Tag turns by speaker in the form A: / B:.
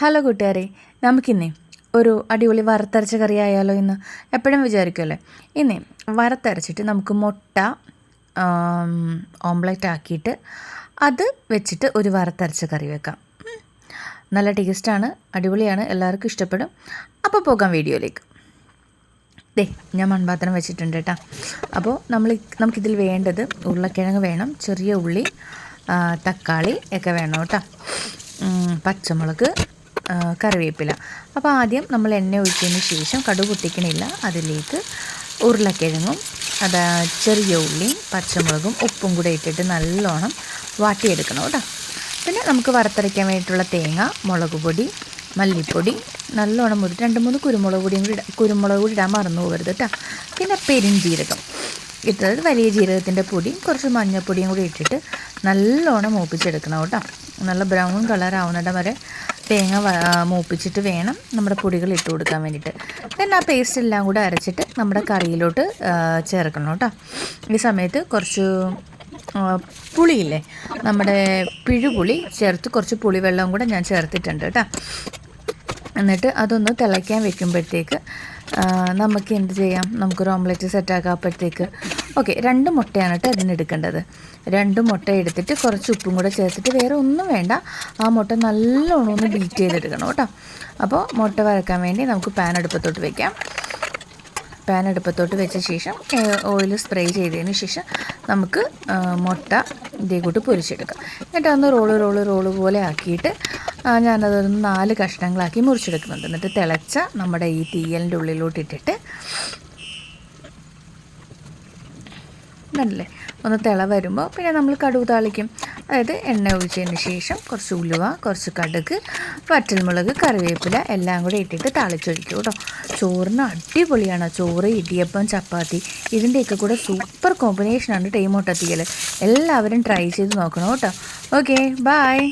A: Hello കൂട്ടുകാരെ നമുക്കിന്നേ ഒരു അടിപൊളി വറുത്തരച്ച കറി ആയാലോ എന്ന് എപ്പോഴും വിചാരിക്കുമല്ലേ ഇന്നേ വറുത്തരച്ചിട്ട് നമുക്ക് മുട്ട ഓംലെറ്റ് ആക്കിയിട്ട് അത് വെച്ചിട്ട് ഒരു വറുത്തരച്ച കറി വെക്കാം. നല്ല ടേസ്റ്റാണ് അടിപൊളിയാണ് എല്ലാവർക്കും ഇഷ്ടപ്പെടും. അപ്പോൾ പോകാം വീഡിയോയിലേക്ക്. ദേ ഞാൻ മൺപാത്രം വെച്ചിട്ടുണ്ട് കേട്ടോ. അപ്പോൾ നമ്മൾ നമുക്കിതിൽ വേണ്ടത് ഉരുളക്കിഴങ്ങ് വേണം ചെറിയ ഉള്ളി തക്കാളി ഒക്കെ വേണം കേട്ടോ. പച്ചമുളക് കറിവേപ്പില. അപ്പോൾ ആദ്യം നമ്മൾ എണ്ണ ഒഴിച്ചതിന് ശേഷം കടുക് പൊട്ടിക്കണില്ല. അതിലേക്ക് ഉരുളക്കിഴങ്ങും അത് ചെറിയ ഉള്ളിയും പച്ചമുളകും ഉപ്പും കൂടെ ഇട്ടിട്ട് നല്ലോണം വാട്ടിയെടുക്കണം കേട്ടോ. പിന്നെ നമുക്ക് വറുത്തരയ്ക്കാൻ വേണ്ടിയിട്ടുള്ള തേങ്ങ മുളക് പൊടി മല്ലിപ്പൊടി നല്ലോണം ഒരു രണ്ട് മൂന്ന് കുരുമുളക് പൊടിയും കൂടി കുരുമുളക് കൂടി ഇടാൻ മറന്നു പോകരുത് കേട്ടോ. പിന്നെ പെരിഞ്ജീരകം ഇട്ടത് വലിയ ജീരകത്തിന്റെ പൊടിയും കുറച്ച് മഞ്ഞൾപ്പൊടിയും കൂടി ഇട്ടിട്ട് നല്ലോണം മൂപ്പിച്ചെടുക്കണം കേട്ടോ. നല്ല ബ്രൗൺ കളർ ആവുന്നിടം വരെ തേങ്ങ മൂപ്പിച്ചിട്ട് വേണം നമ്മുടെ പൊടികൾ ഇട്ട് കൊടുക്കാൻ വേണ്ടിയിട്ട്. പിന്നെ ആ പേസ്റ്റ് എല്ലാം കൂടെ അരച്ചിട്ട് നമ്മുടെ കറിയിലോട്ട് ചേർക്കണം കേട്ടോ. ഈ സമയത്ത് കുറച്ച് പുളിയില്ലേ? നമ്മുടെ പിഴുപുളി ചേർത്ത് കുറച്ച് പുളിവെള്ളം കൂടെ ഞാൻ ചേർത്തിട്ടുണ്ട് കേട്ടോ. എന്നിട്ട് അതൊന്ന് തിളയ്ക്കാൻ വെക്കുമ്പോഴത്തേക്ക് നമുക്ക് എന്ത് ചെയ്യാം? നമുക്കൊരു ഓംലെറ്റ് സെറ്റാക്കാപ്പോഴത്തേക്ക് ഓക്കെ രണ്ട് മുട്ടയാണ് കേട്ടോ അതിനെടുക്കേണ്ടത് രണ്ട് മുട്ട എടുത്തിട്ട് കുറച്ച് ഉപ്പും കൂടെ ചേർത്തിട്ട് വേറെ ഒന്നും വേണ്ട. ആ മുട്ട നല്ലോണം ഒന്ന് ബീറ്റ് ചെയ്തെടുക്കണം കേട്ടോ. അപ്പോൾ മുട്ട വരക്കാൻ വേണ്ടി നമുക്ക് പാൻ അടുപ്പത്തോട്ട് വെക്കാം. പാൻ അടുപ്പത്തോട്ട് വെച്ച ശേഷം ഓയിൽ സ്പ്രേ ചെയ്തതിന് ശേഷം നമുക്ക് മുട്ട ഇതേ കൂട്ട് പൊരിച്ചെടുക്കാം. എന്നിട്ട് ഒന്ന് റോൾ റോൾ റോൾ പോലെ ആക്കിയിട്ട് ഞാനതൊന്ന് നാല് കഷ്ണങ്ങളാക്കി മുറിച്ചെടുക്കുന്നുണ്ട്. എന്നിട്ട് തിളച്ച നമ്മുടെ ഈ തീയലിന്റെ ഉള്ളിലോട്ട് ഇട്ടിട്ട് കണ്ടില്ലേ? ഒന്ന് തിള വരുമ്പോൾ പിന്നെ നമ്മൾ കടുക് താളിക്കും. അതായത് എണ്ണ ഒഴിച്ചതിന് ശേഷം കുറച്ച് ഉലുവ കുറച്ച് കടുക് വറ്റൽമുളക് കറിവേപ്പില എല്ലാം കൂടെ ഇട്ടിട്ട് താളിച്ചൊഴിക്കും കേട്ടോ. ചോറിന് അടിപൊളിയാണ് ചോറ് ഇടിയപ്പം ചപ്പാത്തി. ഇതിന്റെയൊക്കെ കൂടെ സൂപ്പർ കോമ്പിനേഷനാണ് ടൈമോട്ടത്തിയൽ എല്ലാവരും ട്രൈ ചെയ്ത് നോക്കണം കേട്ടോ. Okay bye